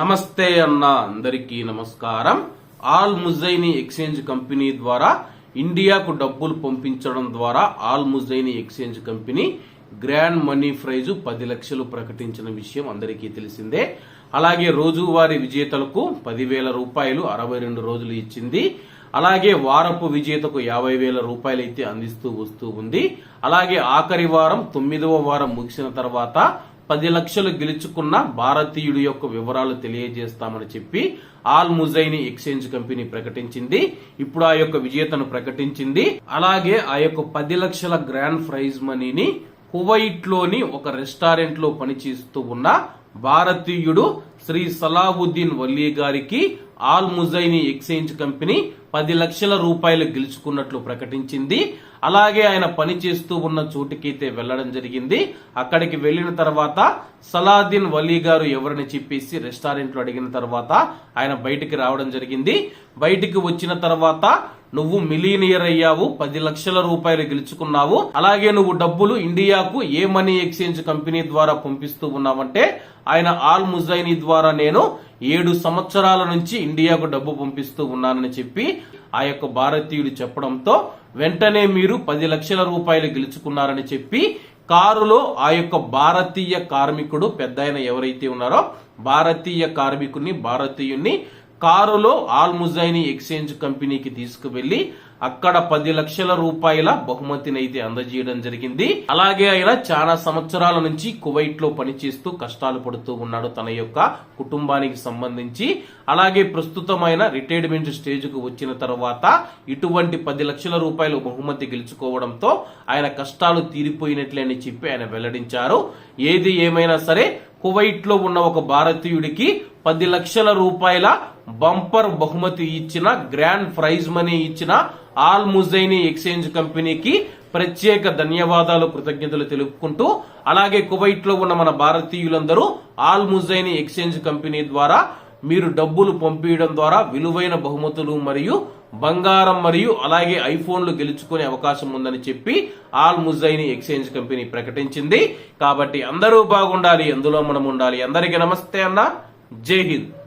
నమస్తే అన్న అందరికీ నమస్కారం. ఆల్ ముజైని ఎక్స్చేంజ్ కంపెనీ ద్వారా ఇండియాకు డబ్బులు పంపించడం ద్వారా Al Muzaini exchange company grand money prize పది లక్షలు ప్రకటించిన విషయం అందరికీ తెలిసిందే. అలాగే రోజువారీ విజేతలకు పదివేల రూపాయలు అరవై రెండు రోజులు ఇచ్చింది. అలాగే వారపు విజేతకు యాభై వేల రూపాయలు అయితే అందిస్తూ వస్తూ ఉంది. అలాగే ఆఖరి వారం తొమ్మిదవ వారం ముగిసిన తర్వాత పది లక్షలు గెలుచుకున్న భారతీయుడి యొక్క వివరాలు తెలియజేస్తామని చెప్పి ఆల్ ముజైని ఎక్స్చేంజ్ కంపెనీ ప్రకటించింది. ఇప్పుడు ఆ యొక్క విజేతను ప్రకటించింది. అలాగే ఆ యొక్క పది లక్షల గ్రాండ్ ప్రైజ్ మనీని కువైట్లోని ఒక రెస్టారెంట్లో పనిచేస్తూ ఉన్న భారతీయుడు శ్రీ సలాహుద్దీన్ వల్లీ గారికి ఆల్ ముజైని ఎక్స్చేంజ్ కంపెనీ పది లక్షల రూపాయలు గెలుచుకున్నట్లు ప్రకటించింది. అలాగే ఆయన పని చేస్తూ ఉన్న చోటుకైతే వెళ్ళడం జరిగింది. అక్కడికి వెళ్ళిన తర్వాత సలాద్దీన్ వలీ గారు ఎవరని చెప్పేసి రెస్టారెంట్లో అడిగిన తర్వాత ఆయన బయటికి రావడం జరిగింది. బయటికి వచ్చిన తర్వాత నువ్వు మిలీనియర్ అయ్యావు పది లక్షల రూపాయలు గెలుచుకున్నావు. అలాగే నువ్వు డబ్బులు ఇండియాకు ఏ మనీ ఎక్స్చేంజ్ కంపెనీ ద్వారా పంపిస్తూ ఉన్నావంటే ఆయన ఆల్ ముజైనీ ద్వారా నేను ఏడు సంవత్సరాల నుంచి ఇండియాకు డబ్బు పంపిస్తూ ఉన్నానని చెప్పి ఆ యొక్క భారతీయుడు చెప్పడంతో వెంటనే మీరు పది లక్షల రూపాయలు గెలుచుకున్నారని చెప్పి కారులో ఆ యొక్క భారతీయ కార్మికుడు పెద్ద ఎవరైతే ఉన్నారో భారతీయ కార్మికుడిని భారతీయుణ్ణి కారులో ఆల్ ముజైని ఎక్స్చేంజ్ కంపెనీకి తీసుకువెళ్ళి అక్కడ పది లక్షల రూపాయల బహుమతిని అయితే అందజేయడం జరిగింది. అలాగే ఆయన చాలా సంవత్సరాల నుంచి కువైట్లో పనిచేస్తూ కష్టాలు పడుతూ ఉన్నాడు తన యొక్క కుటుంబానికి సంబంధించి. అలాగే ప్రస్తుతం ఆయన రిటైర్మెంట్ స్టేజ్కు వచ్చిన తర్వాత ఇటువంటి పది లక్షల రూపాయలు బహుమతి గెలుచుకోవడంతో ఆయన కష్టాలు తీరిపోయినట్లే అని చెప్పి ఆయన వెల్లడించారు. ఏది ఏమైనా సరే కువైట్లో ఉన్న ఒక భారతీయుడికి పది లక్షల రూపాయల బంపర్ బహుమతి ఇచ్చిన గ్రాండ్ ప్రైజ్ మనీ ఇచ్చిన ఆల్ ముజైని ఎక్స్చేంజ్ కంపెనీకి ప్రత్యేక ధన్యవాదాలు కృతజ్ఞతలు తెలుపుకుంటూ అలాగే కువైట్లో ఉన్న మన భారతీయులందరూ ఆల్ ముజైని ఎక్స్చేంజ్ కంపెనీ ద్వారా మీరు డబ్బులు పంపించడం ద్వారా విలువైన బహుమతులు మరియు బంగారం మరియు అలాగే ఐఫోన్లు గెలుచుకునే అవకాశం ఉందని చెప్పి ఆల్ ముజైని ఎక్స్చేంజ్ కంపెనీ ప్రకటించింది. కాబట్టి అందరూ బాగుండాలి అందులో మనం ఉండాలి. అందరికీ నమస్తే అన్న. జై హింద్.